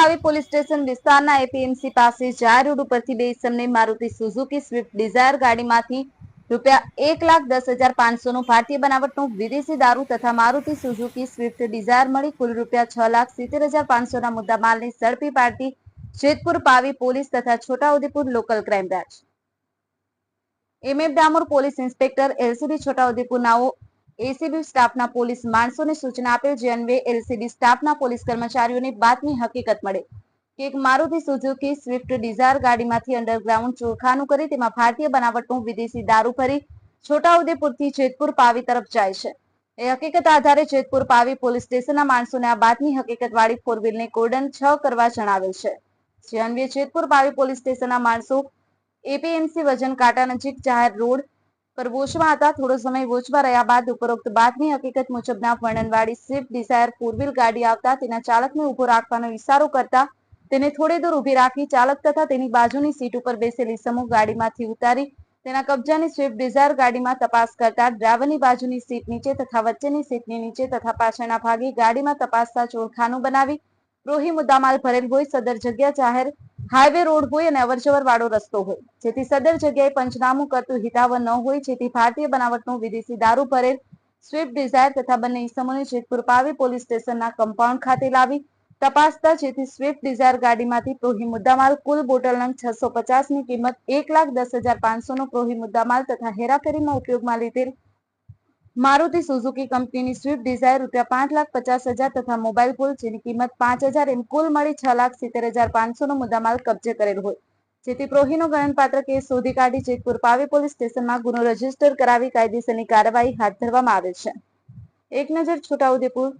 પાવી police station વિસ્તારના APMC પાસે જાર રોડ ઉપરથી બે ઇસમને મારુતિ સુઝુકી, સ્વિફ્ટ ડિઝાયર ગાડીમાંથી રૂપિયા એક લાખ દસ હજાર પાંચસો નું ભારતીય બનાવટનું વિદેશી દારૂ તથા મારુતિ સુઝુકી, સ્વિફ્ટ ડિઝાયર મળી કુલ રૂપિયા છ લાખ સિત્તેર હજાર પાંચસો ના મુદ્દા માલની ઝડપી પાડતી જેતપુર પાવી પોલીસ તથા Chhotaudepur local crime branch. M F Damor police inspector LCB Chhotaudepur નાઓ ACB સ્ટાફના પોલીસ માણસોને સૂચના આપેલ જે અન્વે એલસીબી સ્ટાફના પોલીસ કર્મચારીઓને બાતમી હકીકત મળે. કે એક મારુતિ સુઝુકી સ્વિફ્ટ ડિઝાયર ગાડીમાંથી અંડરગ્રાઉન્ડ ચોરખાનું કરી, તેમાં ભારતીય બનાવટનું વિદેશી દારૂ ભરી, છોટાઉદેપુરથી જેતપુર પાવી તરફ જાય છે. એ હકીકત આધારે જેતપુર પાવી પોલીસ સ્ટેશનના માણસોને આ બાતની હકીકત વાળી ફોર વ્હીલને કોર્ડન છ કરવા જણાવેલ છે. જે અન્વે જેતપુર પાવી પોલીસ સ્ટેશનના માણસો એપીએમસી વજન કાંટા નજીક જાહેર રોડ પર વોચમાં હતા. થોડો સમય વોચમાં રહ્યા બાદ ઉપરોક્ત બાદની હકીકત મુજબના વર્ણનવાળી સ્વિફ્ટ ડિઝાયર ફોર ગાડી આવતા તેના ચાલકને ઊભો રાખવાનો ઇશારો કરતા તેને થોડે દૂર ઊભી રાખી ચાલક તથા તેની બાજુની સીટ ઉપર બેસેલી સમૂહ ગાડીમાંથી ઉતારી તેના કબજાની સ્વિફ્ટ ડિઝાયર ગાડીમાં તપાસ કરતા ડ્રાઈવરની બાજુની સીટ નીચે તથા વચ્ચેની સીટની નીચે તથા પાછળના ભાગે ગાડીમાં તપાસતા ચોરખાનું બનાવી રોહી મુદ્દામાલ ભરેલ હોય સદર જગ્યા જાહેર હાઈવે રોડ હોય અને અવરજવર વાળો રસ્તો હોય. જેથી સદર જગ્યાએ પંચનામું કરતું હિતાવહ ન હોય, જેથી ભારતીય બનાવટનું વિદેશી દારૂ ભરેલ સ્વિફ્ટ ડિઝાયર તથા બંને ઇસમોને જેતપુર પાવી પોલીસ સ્ટેશનના કમ્પાઉન્ડ ખાતે લાવી તપાસતા, જેથી સ્વિફ્ટ ડિઝાયર ગાડીમાંથી પ્રોહી મુદ્દામાલ કુલ બોટલ નંગ છસો પચાસની કિંમત એક લાખ દસ હજાર પાંચસોનો પ્રોહી મુદ્દામાલ તથા હેરાફેરીમાં ઉપયોગમાં લીધેલ મારુતિ સુઝુકી કંપનીની સ્વિફ્ટ ડિઝાયર રૂપિયા પાંચ લાખ પચાસ હજાર તથા મોબાઈલ ફોન જેની કિંમત પાંચ હજાર એમ કુલ મળી છ લાખ સિત્તેર હજાર પાંચસોનો મુદ્દામાલ કબજે કરેલ હોય. જેથી પ્રોહીનો ગણનપાત્ર કેસ શોધી કાઢી જેતપુર પાવી પોલીસ સ્ટેશનમાં ગુનો રજિસ્ટર કરાવી કાયદેસરની કાર્યવાહી હાથ ધરવામાં આવેલ છે. એક નજર છોટાઉદેપુર